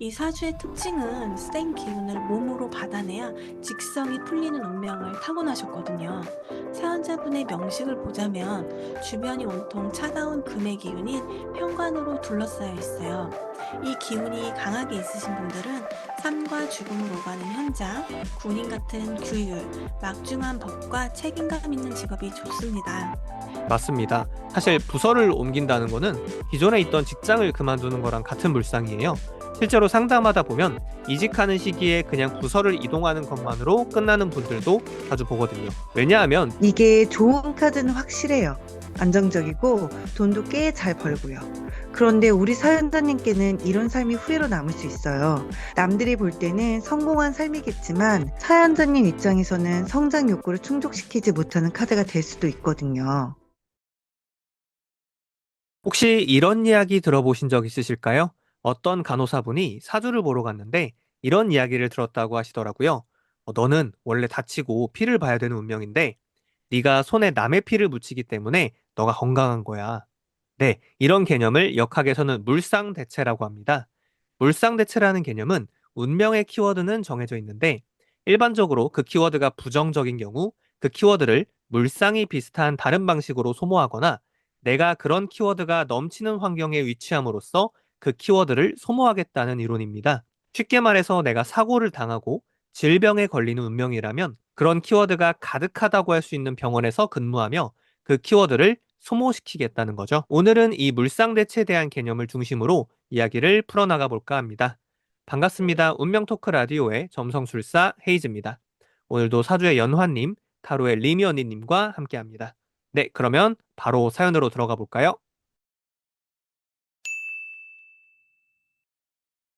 이 사주의 특징은 센 기운을 몸으로 받아내야 직성이 풀리는 운명을 타고나셨거든요. 사연자분의 명식을 보자면 주변이 온통 차가운 금의 기운인 현관으로 둘러싸여 있어요. 이 기운이 강하게 있으신 분들은 삶과 죽음을 오가는 현장, 군인 같은 규율, 막중한 법과 책임감 있는 직업이 좋습니다. 맞습니다. 사실 부서를 옮긴다는 거는 기존에 있던 직장을 그만두는 거랑 같은 물상이에요. 실제로 상담하다 보면 이직하는 시기에 그냥 부서를 이동하는 것만으로 끝나는 분들도 자주 보거든요. 왜냐하면 이게 좋은 카드는 확실해요. 안정적이고 돈도 꽤 잘 벌고요. 그런데 우리 사연자님께는 이런 삶이 후회로 남을 수 있어요. 남들이 볼 때는 성공한 삶이겠지만 사연자님 입장에서는 성장 욕구를 충족시키지 못하는 카드가 될 수도 있거든요. 혹시 이런 이야기 들어보신 적 있으실까요? 어떤 간호사분이 사주를 보러 갔는데 이런 이야기를 들었다고 하시더라고요. 어, 너는 원래 다치고 피를 봐야 되는 운명인데 네가 손에 남의 피를 묻히기 때문에 너가 건강한 거야. 네, 이런 개념을 역학에서는 물상대체라고 합니다. 물상대체라는 개념은 운명의 키워드는 정해져 있는데 일반적으로 그 키워드가 부정적인 경우 그 키워드를 물상이 비슷한 다른 방식으로 소모하거나 내가 그런 키워드가 넘치는 환경에 위치함으로써 그 키워드를 소모하겠다는 이론입니다. 쉽게 말해서 내가 사고를 당하고 질병에 걸리는 운명이라면 그런 키워드가 가득하다고 할 수 있는 병원에서 근무하며 그 키워드를 소모시키겠다는 거죠. 오늘은 이 물상대체에 대한 개념을 중심으로 이야기를 풀어나가 볼까 합니다. 반갑습니다. 운명 토크 라디오의 점성술사 헤이즈입니다. 오늘도 사주의 연화님, 타로의 리미 언니님과 함께 합니다. 네, 그러면 바로 사연으로 들어가 볼까요?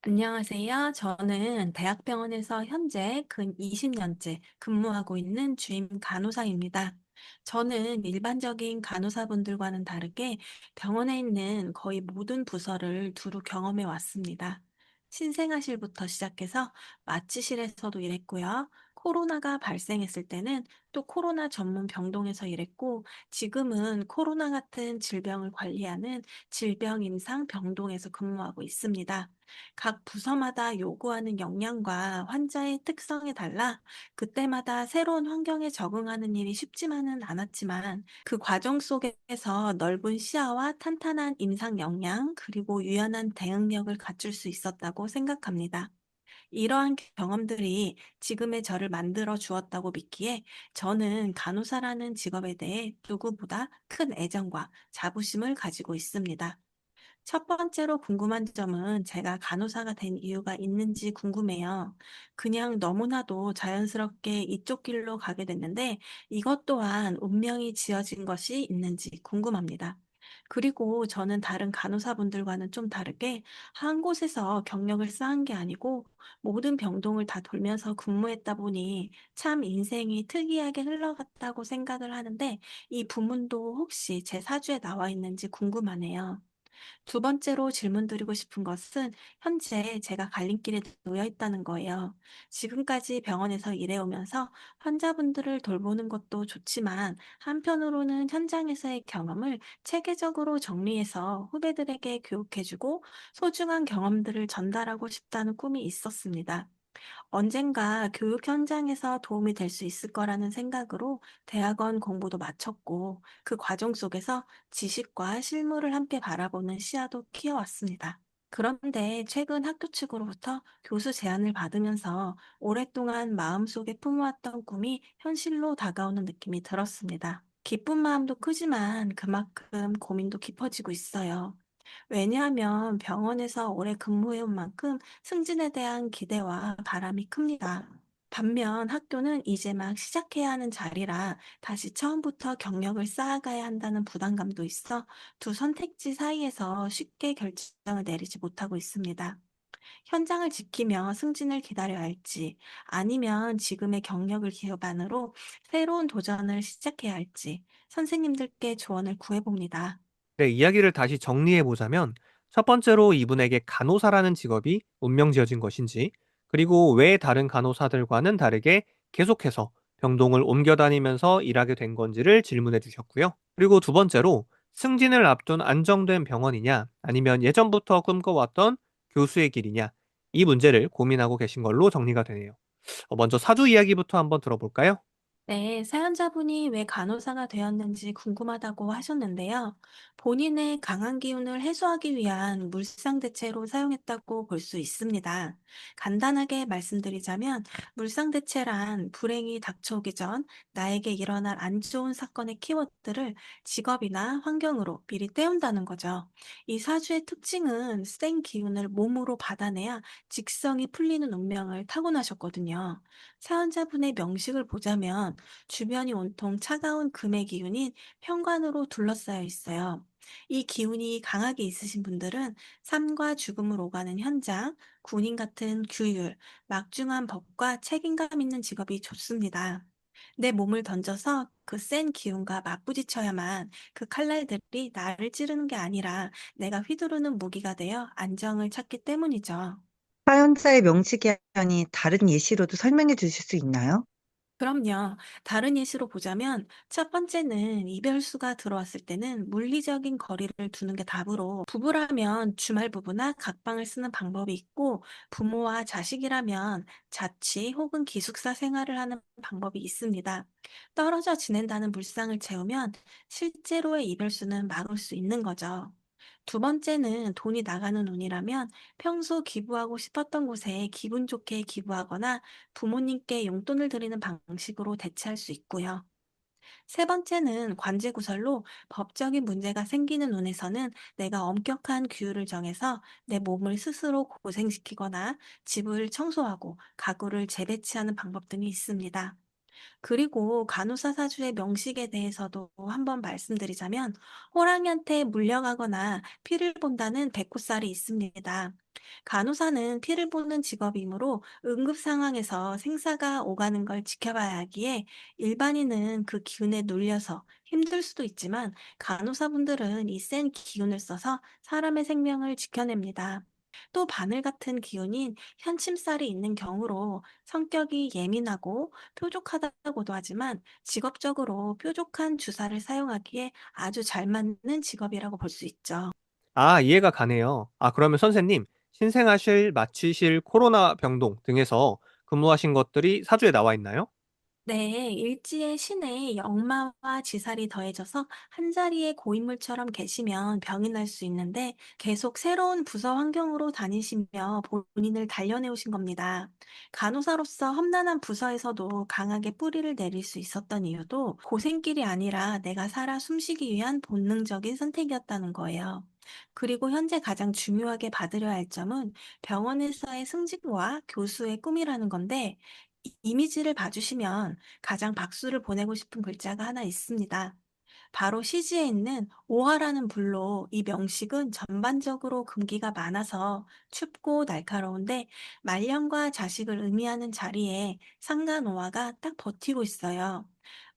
안녕하세요. 저는 대학병원에서 현재 근 20년째 근무하고 있는 주임 간호사입니다. 저는 일반적인 간호사분들과는 다르게 병원에 있는 거의 모든 부서를 두루 경험해 왔습니다. 신생아실부터 시작해서 마취실에서도 일했고요. 코로나가 발생했을 때는 또 코로나 전문 병동에서 일했고, 지금은 코로나 같은 질병을 관리하는 질병임상 병동에서 근무하고 있습니다. 각 부서마다 요구하는 역량과 환자의 특성에 달라 그때마다 새로운 환경에 적응하는 일이 쉽지만은 않았지만 그 과정 속에서 넓은 시야와 탄탄한 임상 역량 그리고 유연한 대응력을 갖출 수 있었다고 생각합니다. 이러한 경험들이 지금의 저를 만들어 주었다고 믿기에 저는 간호사라는 직업에 대해 누구보다 큰 애정과 자부심을 가지고 있습니다. 첫 번째로 궁금한 점은 제가 간호사가 된 이유가 있는지 궁금해요. 그냥 너무나도 자연스럽게 이쪽 길로 가게 됐는데 이것 또한 운명이 지어진 것이 있는지 궁금합니다. 그리고 저는 다른 간호사분들과는 좀 다르게 한 곳에서 경력을 쌓은 게 아니고 모든 병동을 다 돌면서 근무했다 보니 참 인생이 특이하게 흘러갔다고 생각을 하는데 이 부문도 혹시 제 사주에 나와 있는지 궁금하네요. 두 번째로 질문드리고 싶은 것은 현재 제가 갈림길에 놓여 있다는 거예요. 지금까지 병원에서 일해오면서 환자분들을 돌보는 것도 좋지만 한편으로는 현장에서의 경험을 체계적으로 정리해서 후배들에게 교육해주고 소중한 경험들을 전달하고 싶다는 꿈이 있었습니다. 언젠가 교육 현장에서 도움이 될 수 있을 거라는 생각으로 대학원 공부도 마쳤고 그 과정 속에서 지식과 실무를 함께 바라보는 시야도 키워왔습니다. 그런데 최근 학교 측으로부터 교수 제안을 받으면서 오랫동안 마음속에 품어왔던 꿈이 현실로 다가오는 느낌이 들었습니다. 기쁜 마음도 크지만 그만큼 고민도 깊어지고 있어요. 왜냐하면 병원에서 오래 근무해온 만큼 승진에 대한 기대와 바람이 큽니다. 반면 학교는 이제 막 시작해야 하는 자리라 다시 처음부터 경력을 쌓아가야 한다는 부담감도 있어 두 선택지 사이에서 쉽게 결정을 내리지 못하고 있습니다. 현장을 지키며 승진을 기다려야 할지 아니면 지금의 경력을 기반으로 새로운 도전을 시작해야 할지 선생님들께 조언을 구해봅니다. 네, 이야기를 다시 정리해 보자면 첫 번째로 이분에게 간호사라는 직업이 운명 지어진 것인지, 그리고 왜 다른 간호사들과는 다르게 계속해서 병동을 옮겨 다니면서 일하게 된 건지를 질문해 주셨고요. 그리고 두 번째로 승진을 앞둔 안정된 병원이냐, 아니면 예전부터 꿈꿔왔던 교수의 길이냐, 이 문제를 고민하고 계신 걸로 정리가 되네요. 어, 먼저 사주 이야기부터 한번 들어볼까요? 네, 사연자분이 왜 간호사가 되었는지 궁금하다고 하셨는데요. 본인의 강한 기운을 해소하기 위한 물상 대체로 사용했다고 볼 수 있습니다. 간단하게 말씀드리자면, 물상 대체란 불행이 닥쳐오기 전 나에게 일어날 안 좋은 사건의 키워드를 직업이나 환경으로 미리 떼운다는 거죠. 이 사주의 특징은 센 기운을 몸으로 받아내야 직성이 풀리는 운명을 타고나셨거든요. 사연자분의 명식을 보자면 주변이 온통 차가운 금의 기운인 현관으로 둘러싸여 있어요. 이 기운이 강하게 있으신 분들은 삶과 죽음을 오가는 현장, 군인 같은 규율, 막중한 법과 책임감 있는 직업이 좋습니다. 내 몸을 던져서 그 센 기운과 맞부딪혀야만 그 칼날들이 나를 찌르는 게 아니라 내가 휘두르는 무기가 되어 안정을 찾기 때문이죠. 사연자의 명식이 아닌 다른 예시로도 설명해 주실 수 있나요? 그럼요. 다른 예시로 보자면 첫 번째는 이별수가 들어왔을 때는 물리적인 거리를 두는 게 답으로 부부라면 주말 부부나 각방을 쓰는 방법이 있고 부모와 자식이라면 자취 혹은 기숙사 생활을 하는 방법이 있습니다. 떨어져 지낸다는 불상을 채우면 실제로의 이별수는 막을 수 있는 거죠. 두 번째는 돈이 나가는 운이라면 평소 기부하고 싶었던 곳에 기분 좋게 기부하거나 부모님께 용돈을 드리는 방식으로 대체할 수 있고요. 세 번째는 관제 구설로 법적인 문제가 생기는 운에서는 내가 엄격한 규율을 정해서 내 몸을 스스로 고생시키거나 집을 청소하고 가구를 재배치하는 방법 등이 있습니다. 그리고 간호사 사주의 명식에 대해서도 한번 말씀드리자면 호랑이한테 물려가거나 피를 본다는 백호살이 있습니다. 간호사는 피를 보는 직업이므로 응급 상황에서 생사가 오가는 걸 지켜봐야 하기에 일반인은 그 기운에 눌려서 힘들 수도 있지만 간호사분들은 이 센 기운을 써서 사람의 생명을 지켜냅니다. 또 바늘 같은 기운인 현침살이 있는 경우로 성격이 예민하고 뾰족하다고도 하지만 직업적으로 뾰족한 주사를 사용하기에 아주 잘 맞는 직업이라고 볼 수 있죠. 아, 이해가 가네요. 아, 그러면 선생님, 신생아실, 마취실, 코로나 병동 등에서 근무하신 것들이 사주에 나와 있나요? 네, 일지에 신의 역마와 지살이 더해져서 한자리에 고인물처럼 계시면 병이 날 수 있는데 계속 새로운 부서 환경으로 다니시며 본인을 단련해 오신 겁니다. 간호사로서 험난한 부서에서도 강하게 뿌리를 내릴 수 있었던 이유도 고생길이 아니라 내가 살아 숨쉬기 위한 본능적인 선택이었다는 거예요. 그리고 현재 가장 중요하게 받으려야 할 점은 병원에서의 승진과 교수의 꿈이라는 건데 이 이미지를 봐주시면 가장 박수를 보내고 싶은 글자가 하나 있습니다. 바로 시지에 있는 오화라는 불로 이 명식은 전반적으로 금기가 많아서 춥고 날카로운데 말년과 자식을 의미하는 자리에 상간오화가 딱 버티고 있어요.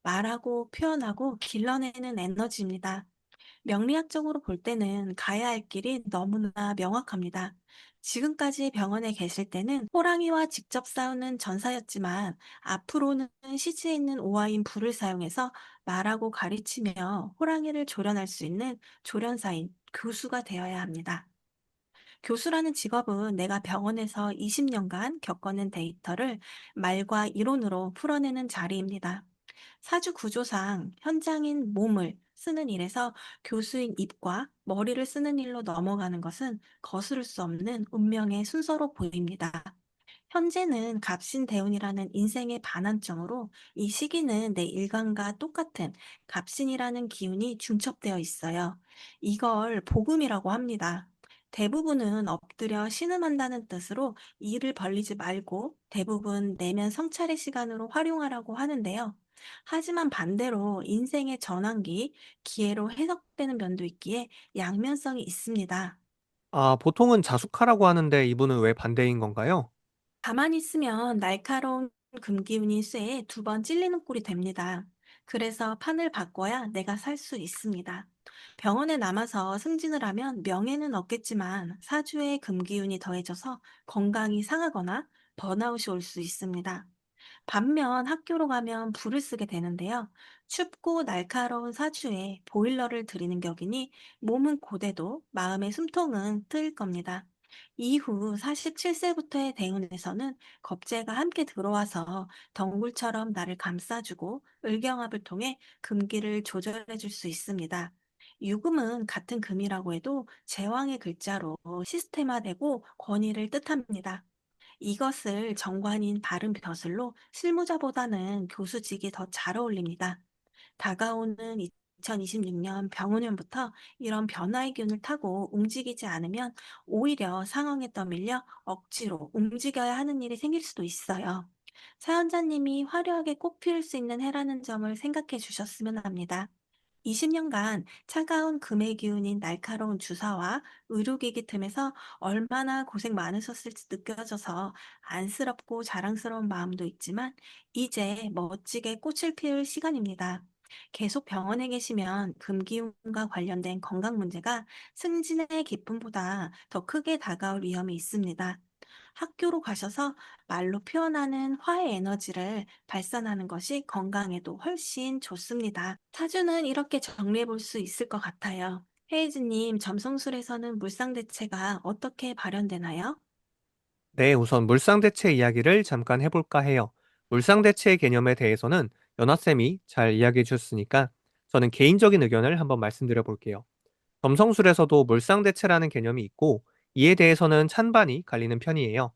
말하고 표현하고 길러내는 에너지입니다. 명리학적으로 볼 때는 가야 할 길이 너무나 명확합니다. 지금까지 병원에 계실 때는 호랑이와 직접 싸우는 전사였지만 앞으로는 시지에 있는 오화인 불을 사용해서 말하고 가르치며 호랑이를 조련할 수 있는 조련사인 교수가 되어야 합니다. 교수라는 직업은 내가 병원에서 20년간 겪어낸 데이터를 말과 이론으로 풀어내는 자리입니다. 사주 구조상 현장인 몸을 쓰는 일에서 교수인 입과 머리를 쓰는 일로 넘어가는 것은 거스를 수 없는 운명의 순서로 보입니다. 현재는 갑신대운이라는 인생의 반환점으로 이 시기는 내 일간과 똑같은 갑신이라는 기운이 중첩되어 있어요. 이걸 복음이라고 합니다. 대부분은 엎드려 신음한다는 뜻으로 일을 벌리지 말고 대부분 내면 성찰의 시간으로 활용하라고 하는데요. 하지만 반대로 인생의 전환기, 기회로 해석되는 면도 있기에 양면성이 있습니다. 아, 보통은 자숙하라고 하는데 이분은 왜 반대인 건가요? 가만히 있으면 날카로운 금기운이 쇠에 두 번 찔리는 꼴이 됩니다. 그래서 판을 바꿔야 내가 살 수 있습니다. 병원에 남아서 승진을 하면 명예는 얻겠지만 사주에 금기운이 더해져서 건강이 상하거나 번아웃이 올 수 있습니다. 반면 학교로 가면 불을 쓰게 되는데요. 춥고 날카로운 사주에 보일러를 들이는 격이니 몸은 고대도 마음의 숨통은 트일 겁니다. 이후 47세부터의 대운에서는 겁재가 함께 들어와서 덩굴처럼 나를 감싸주고 을경합을 통해 금기를 조절해 줄 수 있습니다. 유금은 같은 금이라고 해도 제왕의 글자로 시스템화되고 권위를 뜻합니다. 이것을 정관인 바른 벼슬로 실무자보다는 교수직이 더 잘 어울립니다. 다가오는 2026년 병원년부터 이런 변화의 균을 타고 움직이지 않으면 오히려 상황에 떠밀려 억지로 움직여야 하는 일이 생길 수도 있어요. 사연자님이 화려하게 꽃 피울 수 있는 해라는 점을 생각해 주셨으면 합니다. 20년간 차가운 금의 기운인 날카로운 주사와 의료기기 틈에서 얼마나 고생 많으셨을지 느껴져서 안쓰럽고 자랑스러운 마음도 있지만 이제 멋지게 꽃을 피울 시간입니다. 계속 병원에 계시면 금기운과 관련된 건강 문제가 승진의 기쁨보다 더 크게 다가올 위험이 있습니다. 학교로 가셔서 말로 표현하는 화의 에너지를 발산하는 것이 건강에도 훨씬 좋습니다. 사주는 이렇게 정리해 볼 수 있을 것 같아요. 헤이즈님, 점성술에서는 물상대체가 어떻게 발현되나요? 네, 우선 물상대체 이야기를 잠깐 해볼까 해요. 물상대체 개념에 대해서는 연화쌤이 잘 이야기해 주셨으니까 저는 개인적인 의견을 한번 말씀드려 볼게요. 점성술에서도 물상대체라는 개념이 있고 이에 대해서는 찬반이 갈리는 편이에요.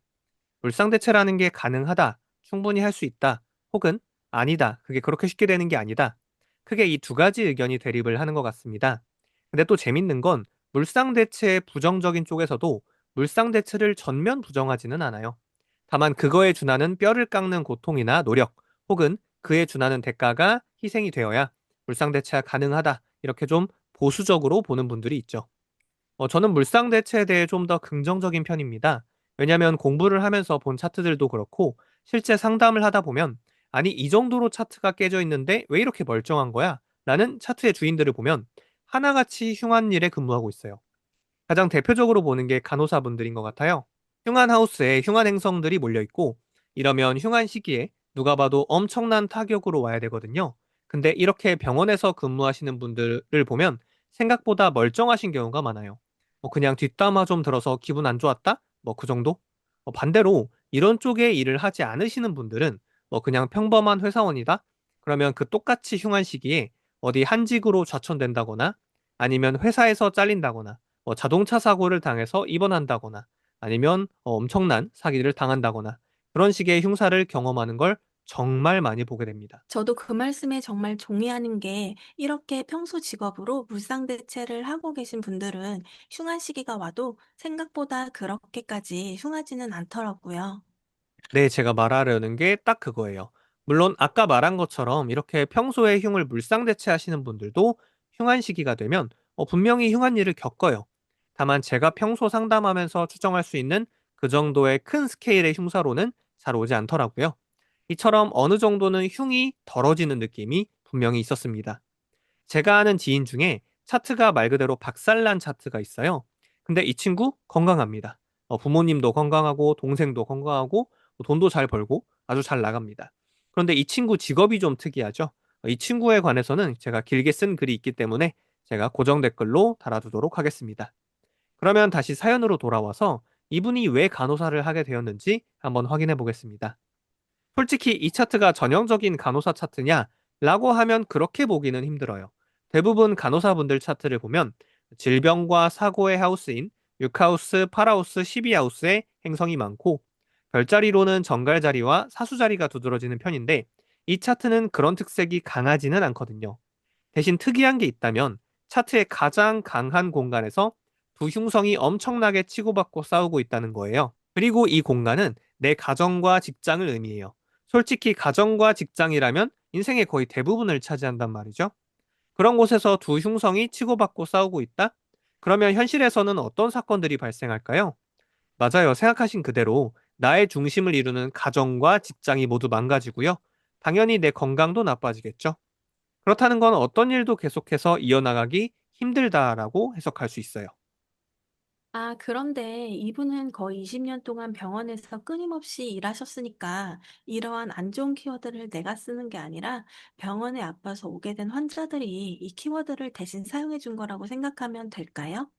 물상대체라는 게 가능하다, 충분히 할 수 있다, 혹은 아니다, 그게 그렇게 쉽게 되는 게 아니다. 크게 이 두 가지 의견이 대립을 하는 것 같습니다. 근데 또 재밌는 건 물상대체의 부정적인 쪽에서도 물상대체를 전면 부정하지는 않아요. 다만 그거에 준하는 뼈를 깎는 고통이나 노력, 혹은 그에 준하는 대가가 희생이 되어야 물상대체가 가능하다. 이렇게 좀 보수적으로 보는 분들이 있죠. 어, 저는 물상 대체에 대해 좀 더 긍정적인 편입니다. 왜냐하면 공부를 하면서 본 차트들도 그렇고 실제 상담을 하다 보면 아니 이 정도로 차트가 깨져 있는데 왜 이렇게 멀쩡한 거야? 라는 차트의 주인들을 보면 하나같이 흉한 일에 근무하고 있어요. 가장 대표적으로 보는 게 간호사분들인 것 같아요. 흉한 하우스에 흉한 행성들이 몰려 있고 이러면 흉한 시기에 누가 봐도 엄청난 타격으로 와야 되거든요. 근데 이렇게 병원에서 근무하시는 분들을 보면 생각보다 멀쩡하신 경우가 많아요. 뭐 그냥 뒷담화 좀 들어서 기분 안 좋았다? 뭐 그 정도? 어, 반대로 이런 쪽의 일을 하지 않으시는 분들은 뭐 그냥 평범한 회사원이다? 그러면 그 똑같이 흉한 시기에 어디 한직으로 좌천된다거나 아니면 회사에서 잘린다거나 뭐 자동차 사고를 당해서 입원한다거나 아니면 어, 엄청난 사기를 당한다거나 그런 식의 흉사를 경험하는 걸 정말 많이 보게 됩니다. 저도 그 말씀에 정말 동의하는 게 이렇게 평소 직업으로 물상대체를 하고 계신 분들은 흉한 시기가 와도 생각보다 그렇게까지 흉하지는 않더라고요. 네, 제가 말하려는 게 딱 그거예요. 물론 아까 말한 것처럼 이렇게 평소에 흉을 물상대체하시는 분들도 흉한 시기가 되면 어, 분명히 흉한 일을 겪어요. 다만 제가 평소 상담하면서 추정할 수 있는 그 정도의 큰 스케일의 흉사로는 잘 오지 않더라고요. 이처럼 어느 정도는 흉이 덜어지는 느낌이 분명히 있었습니다. 제가 아는 지인 중에 차트가 말 그대로 박살난 차트가 있어요. 근데 이 친구 건강합니다. 어, 부모님도 건강하고 동생도 건강하고 뭐 돈도 잘 벌고 아주 잘 나갑니다. 그런데 이 친구 직업이 좀 특이하죠. 어, 이 친구에 관해서는 제가 길게 쓴 글이 있기 때문에 제가 고정 댓글로 달아두도록 하겠습니다. 그러면 다시 사연으로 돌아와서 이분이 왜 간호사를 하게 되었는지 한번 확인해 보겠습니다. 솔직히 이 차트가 전형적인 간호사 차트냐? 라고 하면 그렇게 보기는 힘들어요. 대부분 간호사분들 차트를 보면 질병과 사고의 하우스인 6하우스, 8하우스, 12하우스에 행성이 많고 별자리로는 정갈자리와 사수자리가 두드러지는 편인데 이 차트는 그런 특색이 강하지는 않거든요. 대신 특이한 게 있다면 차트의 가장 강한 공간에서 두 흉성이 엄청나게 치고받고 싸우고 있다는 거예요. 그리고 이 공간은 내 가정과 직장을 의미해요. 솔직히 가정과 직장이라면 인생의 거의 대부분을 차지한단 말이죠. 그런 곳에서 두 흉성이 치고받고 싸우고 있다? 그러면 현실에서는 어떤 사건들이 발생할까요? 맞아요. 생각하신 그대로 나의 중심을 이루는 가정과 직장이 모두 망가지고요. 당연히 내 건강도 나빠지겠죠. 그렇다는 건 어떤 일도 계속해서 이어나가기 힘들다라고 해석할 수 있어요. 아, 그런데 이분은 거의 20년 동안 병원에서 끊임없이 일하셨으니까 이러한 안 좋은 키워드를 내가 쓰는 게 아니라 병원에 아파서 오게 된 환자들이 이 키워드를 대신 사용해 준 거라고 생각하면 될까요?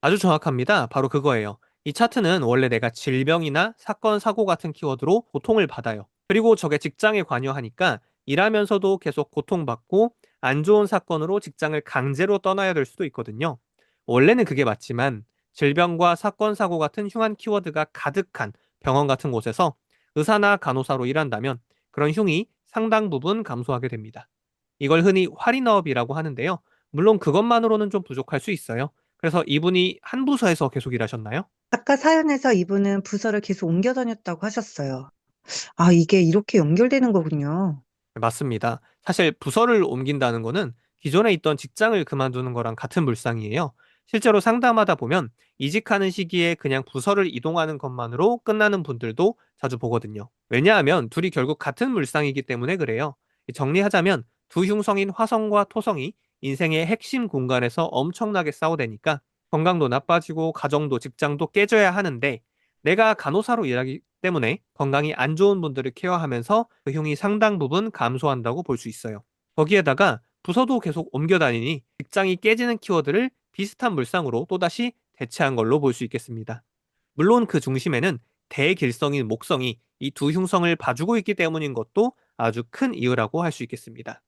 아주 정확합니다. 바로 그거예요. 이 차트는 원래 내가 질병이나 사건, 사고 같은 키워드로 고통을 받아요. 그리고 저게 직장에 관여하니까 일하면서도 계속 고통받고 안 좋은 사건으로 직장을 강제로 떠나야 될 수도 있거든요. 원래는 그게 맞지만 질병과 사건, 사고 같은 흉한 키워드가 가득한 병원 같은 곳에서 의사나 간호사로 일한다면 그런 흉이 상당 부분 감소하게 됩니다. 이걸 흔히 활인업이라고 하는데요. 물론 그것만으로는 좀 부족할 수 있어요. 그래서 이분이 한 부서에서 계속 일하셨나요? 아까 사연에서 이분은 부서를 계속 옮겨 다녔다고 하셨어요. 아, 이게 이렇게 연결되는 거군요. 네, 맞습니다. 사실 부서를 옮긴다는 거는 기존에 있던 직장을 그만두는 거랑 같은 물상이에요. 실제로 상담하다 보면 이직하는 시기에 그냥 부서를 이동하는 것만으로 끝나는 분들도 자주 보거든요. 왜냐하면 둘이 결국 같은 물상이기 때문에 그래요. 정리하자면 두 흉성인 화성과 토성이 인생의 핵심 공간에서 엄청나게 싸우대니까 건강도 나빠지고 가정도 직장도 깨져야 하는데 내가 간호사로 일하기 때문에 건강이 안 좋은 분들을 케어하면서 그 흉이 상당 부분 감소한다고 볼 수 있어요. 거기에다가 부서도 계속 옮겨 다니니 직장이 깨지는 키워드를 비슷한 물상으로 또다시 대체한 걸로 볼 수 있겠습니다. 물론 그 중심에는 대길성인 목성이 이 두 흉성을 봐주고 있기 때문인 것도 아주 큰 이유라고 할 수 있겠습니다.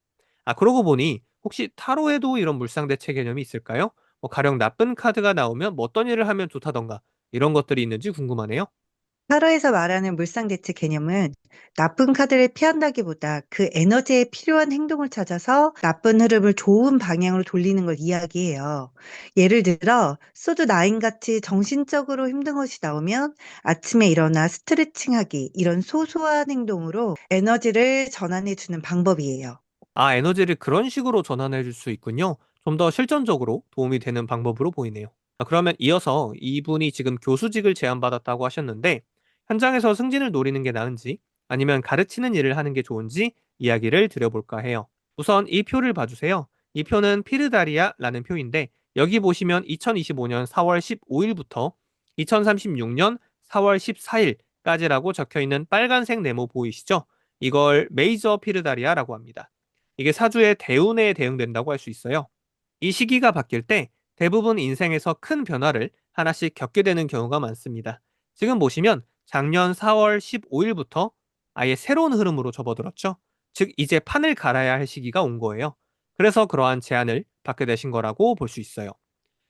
아, 그러고 보니 혹시 타로에도 이런 물상 대체 개념이 있을까요? 뭐 가령 나쁜 카드가 나오면 뭐 어떤 일을 하면 좋다던가 이런 것들이 있는지 궁금하네요. 타로에서 말하는 물상대체 개념은 나쁜 카드를 피한다기보다 그 에너지에 필요한 행동을 찾아서 나쁜 흐름을 좋은 방향으로 돌리는 걸 이야기해요. 예를 들어, 소드 나인 같이 정신적으로 힘든 것이 나오면 아침에 일어나 스트레칭 하기, 이런 소소한 행동으로 에너지를 전환해주는 방법이에요. 아, 에너지를 그런 식으로 전환해 줄 수 있군요. 좀 더 실전적으로 도움이 되는 방법으로 보이네요. 아, 그러면 이어서 이분이 지금 교수직을 제안받았다고 하셨는데, 현장에서 승진을 노리는 게 나은지, 아니면 가르치는 일을 하는 게 좋은지 이야기를 드려볼까 해요. 우선 이 표를 봐주세요. 이 표는 피르다리아라는 표인데, 여기 보시면 2025년 4월 15일부터 2036년 4월 14일까지라고 적혀 있는 빨간색 네모 보이시죠? 이걸 메이저 피르다리아라고 합니다. 이게 사주의 대운에 대응된다고 할 수 있어요. 이 시기가 바뀔 때 대부분 인생에서 큰 변화를 하나씩 겪게 되는 경우가 많습니다. 지금 보시면 작년 4월 15일부터 아예 새로운 흐름으로 접어들었죠. 즉, 이제 판을 갈아야 할 시기가 온 거예요. 그래서 그러한 제안을 받게 되신 거라고 볼 수 있어요.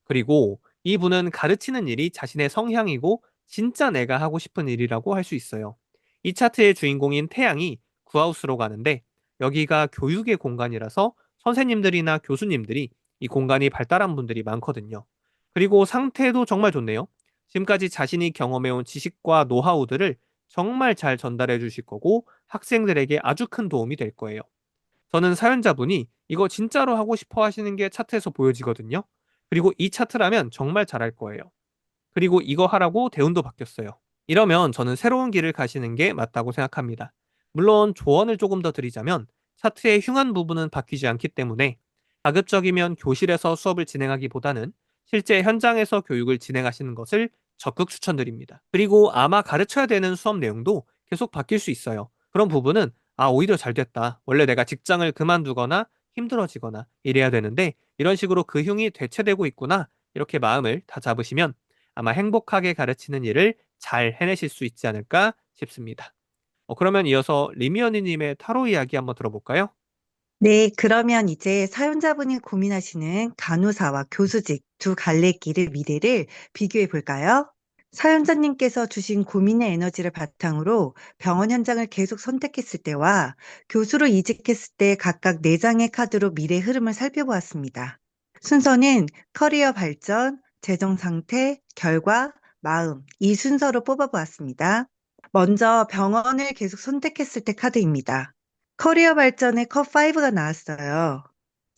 그리고 이분은 가르치는 일이 자신의 성향이고 진짜 내가 하고 싶은 일이라고 할 수 있어요. 이 차트의 주인공인 태양이 구하우스로 가는데 여기가 교육의 공간이라서 선생님들이나 교수님들이 이 공간이 발달한 분들이 많거든요. 그리고 상태도 정말 좋네요. 지금까지 자신이 경험해온 지식과 노하우들을 정말 잘 전달해 주실 거고 학생들에게 아주 큰 도움이 될 거예요. 저는 사연자분이 이거 진짜로 하고 싶어 하시는 게 차트에서 보여지거든요. 그리고 이 차트라면 정말 잘할 거예요. 그리고 이거 하라고 대운도 바뀌었어요. 이러면 저는 새로운 길을 가시는 게 맞다고 생각합니다. 물론 조언을 조금 더 드리자면 차트의 흉한 부분은 바뀌지 않기 때문에 가급적이면 교실에서 수업을 진행하기보다는 실제 현장에서 교육을 진행하시는 것을 적극 추천드립니다. 그리고 아마 가르쳐야 되는 수업 내용도 계속 바뀔 수 있어요. 그런 부분은 아, 오히려 잘 됐다. 원래 내가 직장을 그만두거나 힘들어지거나 이래야 되는데 이런 식으로 그 흉이 대체되고 있구나. 이렇게 마음을 다 잡으시면 아마 행복하게 가르치는 일을 잘 해내실 수 있지 않을까 싶습니다. 어, 그러면 이어서 리미언니님의 타로 이야기 한번 들어볼까요? 네, 그러면 이제 사연자분이 고민하시는 간호사와 교수직 두 갈래 길의 미래를 비교해 볼까요? 사연자님께서 주신 고민의 에너지를 바탕으로 병원 현장을 계속 선택했을 때와 교수로 이직했을 때 각각 4장의 카드로 미래 흐름을 살펴보았습니다. 순서는 커리어 발전, 재정 상태, 결과, 마음, 이 순서로 뽑아보았습니다. 먼저 병원을 계속 선택했을 때 카드입니다. 커리어 발전의 컵5가 나왔어요.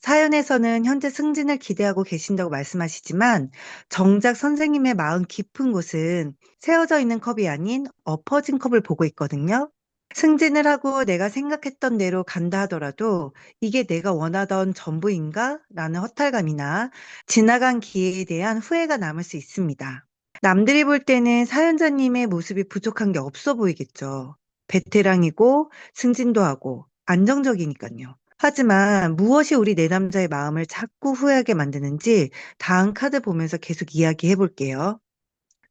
사연에서는 현재 승진을 기대하고 계신다고 말씀하시지만 정작 선생님의 마음 깊은 곳은 세워져 있는 컵이 아닌 엎어진 컵을 보고 있거든요. 승진을 하고 내가 생각했던 대로 간다 하더라도 이게 내가 원하던 전부인가? 라는 허탈감이나 지나간 기회에 대한 후회가 남을 수 있습니다. 남들이 볼 때는 사연자님의 모습이 부족한 게 없어 보이겠죠. 베테랑이고 승진도 하고 안정적이니까요. 하지만 무엇이 우리 내남자의 마음을 자꾸 후회하게 만드는지 다음 카드 보면서 계속 이야기해 볼게요.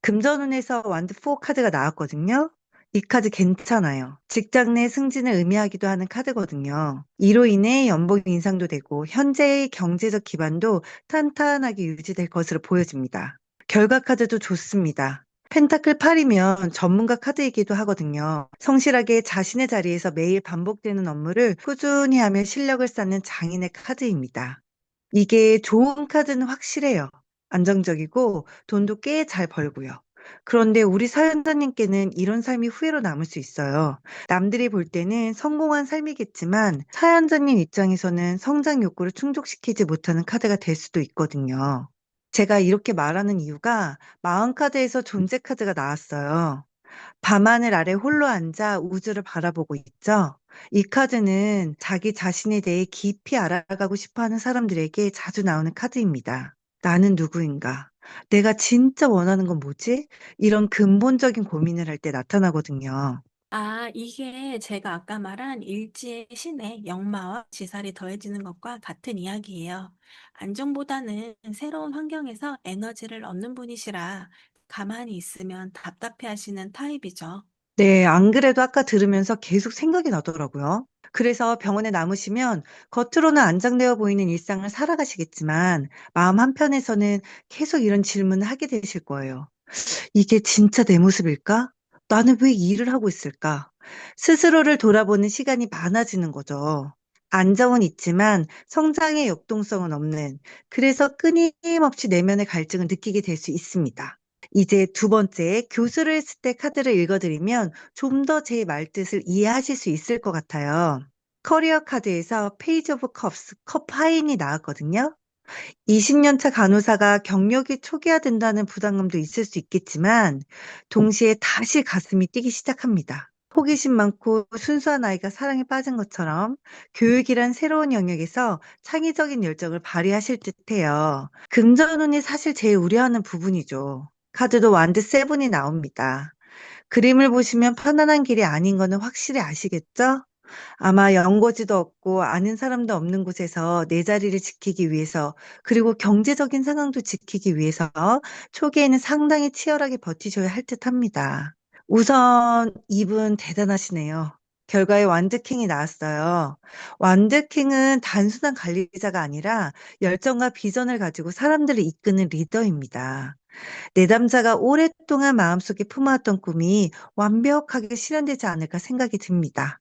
금전운에서 완드 4 카드가 나왔거든요. 이 카드 괜찮아요. 직장 내 승진을 의미하기도 하는 카드거든요. 이로 인해 연봉 인상도 되고 현재의 경제적 기반도 탄탄하게 유지될 것으로 보여집니다. 결과 카드도 좋습니다. 펜타클 8이면 전문가 카드이기도 하거든요. 성실하게 자신의 자리에서 매일 반복되는 업무를 꾸준히 하며 실력을 쌓는 장인의 카드입니다. 이게 좋은 카드는 확실해요. 안정적이고 돈도 꽤 잘 벌고요. 그런데 우리 사연자님께는 이런 삶이 후회로 남을 수 있어요. 남들이 볼 때는 성공한 삶이겠지만 사연자님 입장에서는 성장 욕구를 충족시키지 못하는 카드가 될 수도 있거든요. 제가 이렇게 말하는 이유가 마흔카드에서 존재 카드가 나왔어요. 밤하늘 아래 홀로 앉아 우주를 바라보고 있죠. 이 카드는 자기 자신에 대해 깊이 알아가고 싶어 하는 사람들에게 자주 나오는 카드입니다. 나는 누구인가? 내가 진짜 원하는 건 뭐지? 이런 근본적인 고민을 할 때 나타나거든요. 아, 이게 제가 아까 말한 일지의 신의 역마와 지살이 더해지는 것과 같은 이야기예요. 안정보다는 새로운 환경에서 에너지를 얻는 분이시라 가만히 있으면 답답해 하시는 타입이죠. 네, 안 그래도 아까 들으면서 계속 생각이 나더라고요. 그래서 병원에 남으시면 겉으로는 안정되어 보이는 일상을 살아가시겠지만 마음 한편에서는 계속 이런 질문을 하게 되실 거예요. 이게 진짜 내 모습일까? 나는 왜이 일을 하고 있을까? 스스로를 돌아보는 시간이 많아지는 거죠. 안정은 있지만 성장의 역동성은 없는, 그래서 끊임없이 내면의 갈증을 느끼게 될 수 있습니다. 이제 두 번째, 교수를 했을 때 카드를 읽어드리면 좀 더 제 말뜻을 이해하실 수 있을 것 같아요. 커리어 카드에서 페이지 오브 컵스, 컵 하인이 나왔거든요. 20년 차 간호사가 경력이 초기화된다는 부담감도 있을 수 있겠지만, 동시에 다시 가슴이 뛰기 시작합니다. 호기심 많고 순수한 아이가 사랑에 빠진 것처럼 교육이란 새로운 영역에서 창의적인 열정을 발휘하실 듯해요. 금전운이 사실 제일 우려하는 부분이죠. 카드도 완드 세븐이 나옵니다. 그림을 보시면 편안한 길이 아닌 거는 확실히 아시겠죠? 아마 연고지도 없고 아는 사람도 없는 곳에서 내 자리를 지키기 위해서 그리고 경제적인 상황도 지키기 위해서 초기에는 상당히 치열하게 버티셔야 할 듯 합니다. 우선 이분 대단하시네요. 결과에 완드킹이 나왔어요. 완드킹은 단순한 관리자가 아니라 열정과 비전을 가지고 사람들을 이끄는 리더입니다. 내담자가 오랫동안 마음속에 품어왔던 꿈이 완벽하게 실현되지 않을까 생각이 듭니다.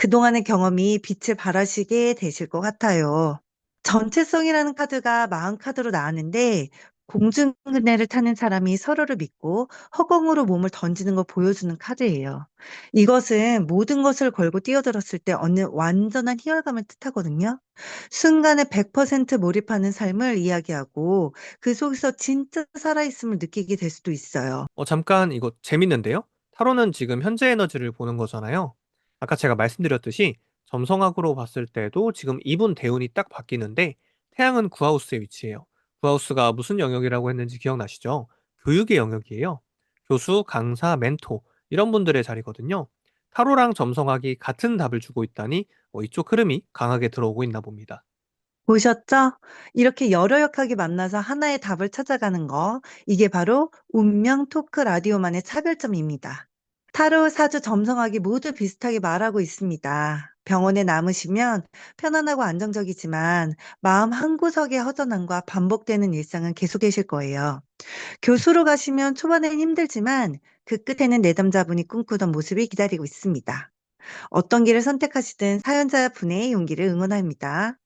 그동안의 경험이 빛을 발하시게 되실 것 같아요. 전체성이라는 카드가 마흔 카드로 나왔는데 공중근해를 타는 사람이 서로를 믿고 허공으로 몸을 던지는 걸 보여주는 카드예요. 이것은 모든 것을 걸고 뛰어들었을 때 얻는 완전한 희열감을 뜻하거든요. 순간에 100% 몰입하는 삶을 이야기하고 그 속에서 진짜 살아있음을 느끼게 될 수도 있어요. 어, 잠깐 이거 재밌는데요? 타로는 지금 현재 에너지를 보는 거잖아요. 아까 제가 말씀드렸듯이 점성학으로 봤을 때도 지금 이분 대운이 딱 바뀌는데 태양은 구하우스에 위치해요. 구하우스가 무슨 영역이라고 했는지 기억나시죠? 교육의 영역이에요. 교수, 강사, 멘토 이런 분들의 자리거든요. 타로랑 점성학이 같은 답을 주고 있다니 어, 이쪽 흐름이 강하게 들어오고 있나 봅니다. 보셨죠? 이렇게 여러 역학이 만나서 하나의 답을 찾아가는 거, 이게 바로 운명 토크 라디오만의 차별점입니다. 타로, 사주, 점성학이 모두 비슷하게 말하고 있습니다. 병원에 남으시면 편안하고 안정적이지만 마음 한구석의 허전함과 반복되는 일상은 계속 계실 거예요. 교수로 가시면 초반엔 힘들지만 그 끝에는 내담자분이 꿈꾸던 모습이 기다리고 있습니다. 어떤 길을 선택하시든 사연자분의 용기를 응원합니다.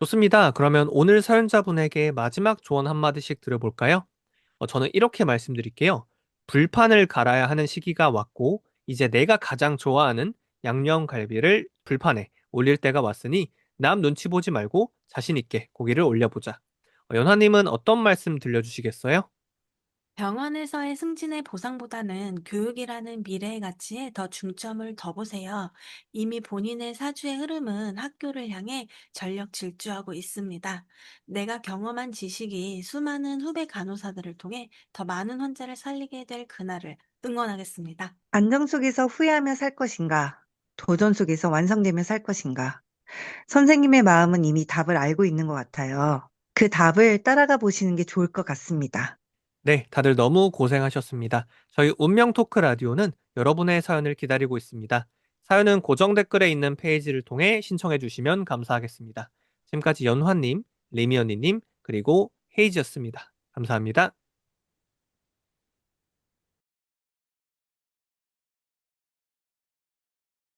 좋습니다. 그러면 오늘 사연자분에게 마지막 조언 한마디씩 드려볼까요? 어, 저는 이렇게 말씀드릴게요. 불판을 갈아야 하는 시기가 왔고, 이제 내가 가장 좋아하는 양념갈비를 불판에 올릴 때가 왔으니 남 눈치 보지 말고 자신 있게 고기를 올려보자. 어, 연화님은 어떤 말씀 들려주시겠어요? 병원에서의 승진의 보상보다는 교육이라는 미래의 가치에 더 중점을 더 보세요. 이미 본인의 사주의 흐름은 학교를 향해 전력 질주하고 있습니다. 내가 경험한 지식이 수많은 후배 간호사들을 통해 더 많은 환자를 살리게 될 그날을 응원하겠습니다. 안정 속에서 후회하며 살 것인가? 도전 속에서 완성되며 살 것인가? 선생님의 마음은 이미 답을 알고 있는 것 같아요. 그 답을 따라가 보시는 게 좋을 것 같습니다. 네, 다들 너무 고생하셨습니다. 저희 운명 토크 라디오는 여러분의 사연을 기다리고 있습니다. 사연은 고정 댓글에 있는 페이지를 통해 신청해 주시면 감사하겠습니다. 지금까지 연화님, 레미언니님, 그리고 헤이즈였습니다. 감사합니다.